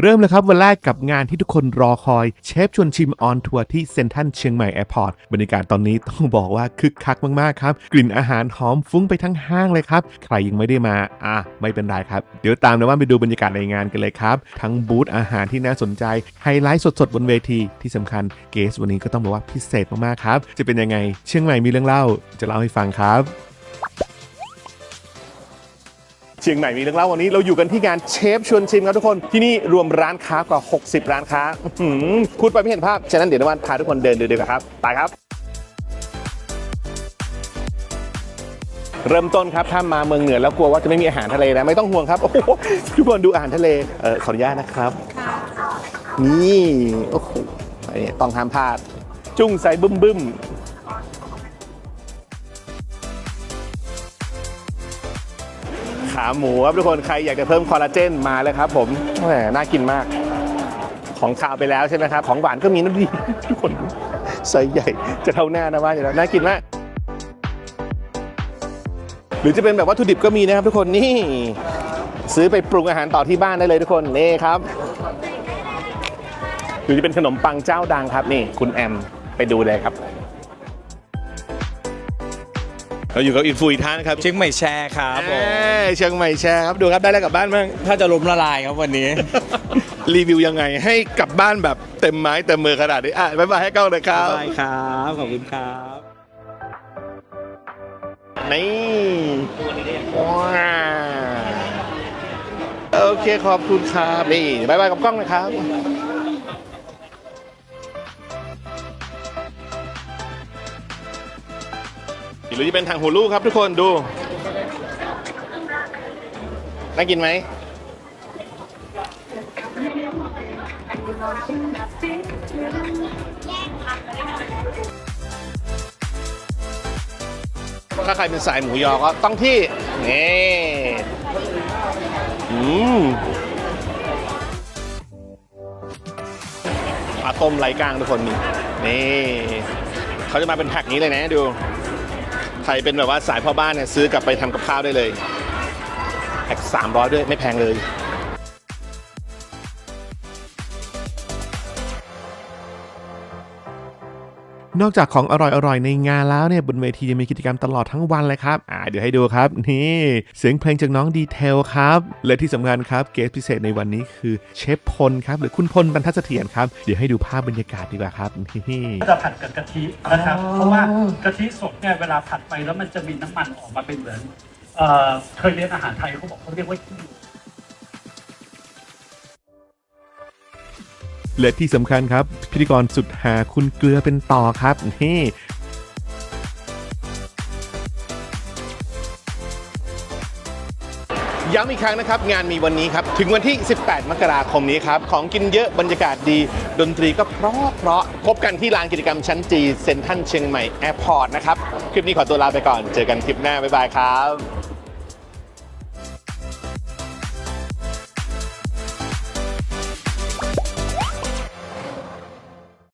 เริ่มเลยครับวันแรกกับงานที่ทุกคนรอคอย เชฟชวนชิมออนทัวร์ที่เซนทรัลเชียงใหม่แอร์พอร์ตบรรยากาศตอนนี้ต้องบอกว่าคึกคักมากๆครับ กลิ่นอาหารหอมฟุ้งไปทั้งห้างเลยครับ ใครยังไม่ได้มาอะไม่เป็นไรครับ เดี๋ยวตามนะว่าไปดูบรรยากาศในงานกันเลยครับ ทั้งบูธอาหารที่น่าสนใจ ไฮไลท์สดๆบนเวทีที่สำคัญเกสวันนี้ก็ต้องบอกว่าพิเศษมากๆครับจะเป็นยังไงเชียงใหม่มีเรื่องเล่าจะเล่าให้ฟังครับ เชียงใหม่มีเรื่องเล่าวันนี้เราอยู่กันที่งานเชฟชวนชิมครับทุกคนที่นี่รวมร้านค้ากว่า 60 ร้านค้าพูดไปไม่เห็นภาพ ฉะนั้นเดี๋ยวนวันพาทุกคนเดินดูดีกว่าครับไปครับ เริ่มต้นครับถ้ามาเมืองเหนือแล้วกลัวว่าจะไม่มีอาหารทะเลนะไม่ต้องห่วงครับโอ้โหทุกคนดูอาหารทะเลเออขออนุญาตนะครับนี่โอ้โหต้องห้ามพลาด จุ้งใส่บึ้มบึ้ม ขาหมูครับทุกคนใครอยากจะเพิ่มคอลลาเจนมาเลยครับผมแหมน่ากินมาก ของขาวไปแล้วใช่ไหมครับ ของหวานก็มีน้ำดีทุกคนใส่ใหญ่จะเท่าหน้านะว่าอยู่แล้วน่ากินมากหรือจะเป็นแบบวัตถุดิบก็มีนะครับทุกคนนี่ซื้อไปปรุงอาหารต่อที่บ้านได้เลยทุกคนนี่ครับหรือจะเป็นขนมปังเจ้าดังครับนี่คุณแอมไปดูเลยครับ เราอยู่กับอินฟูอีกท่านครับเชียงใหม่แชร์ครับผม เอ้ยเชียงใหม่แชร์ครับดูครับได้แล้วกลับบ้านบ้าง ถ้าจะล้มละลายครับวันนี้ รีวิวยังไงให้กลับบ้านแบบเต็มไม้เต็มมือขนาดนี้อะบ๊ายบายให้กล้องเลยครับ ได้ครับ ขอบคุณครับ นี่ว้าวโอเคขอบคุณครับนี่บายบายกับกล้องนะครับ รือจะเป็นทางหูลูกครับทุกคนดู น่ากินไหม ถ้าใครเป็นสายหมูยอก็ต้องที่ นี่ อืมปลาต้มไร้กลางทุกคนนี่นี่เขาจะมาเป็นแพ็คนี้เลยนะดู ใครเป็นแบบว่าสายพ่อบ้านเนี่ยซื้อกลับไปทำกับข้าวได้เลยแพ็ค300ด้วยไม่แพงเลย นอกจากของอร่อยๆ ในงานแล้วเนี่ยบนเวทียังมีกิจกรรมตลอดทั้งวันเลยครับอ่าเดี๋ยวให้ดูครับนี่เสียงเพลงจากน้องดีเทลครับและที่สำคัญครับเกสพิเศษในวันนี้คือเชฟพลครับหรือคุณพลบรรทัดเสถียรครับเดี๋ยวให้ดูภาพบรรยากาศดีกว่าครับนี่จะผัดกับกะทินะครับเพราะว่ากะทิสดเนี่ยเวลาผัดไปแล้วมันจะมีน้ำมันออกมาเป็นเหมือนเอ่อเคยเรียนอาหารไทยเขาบอกเขาเรียกว่าขี้ และที่สำคัญครับ พิธีกรสุดหาคุณเกลือเป็นต่อครับนี่ย้ำอีกครั้งนะครับ งานมีวันนี้ครับ ถึงวันที่ 18 มกราคมนี้ครับ ของกินเยอะบรรยากาศดี ดนตรีก็เพราะเพราะพบกันที่ลานกิจกรรมชั้นจีเซ็นทรัลเชียงใหม่แอร์พอร์ตนะครับ คลิปนี้ขอตัวลาไปก่อน เจอกันคลิปหน้า บ๊ายบายครับ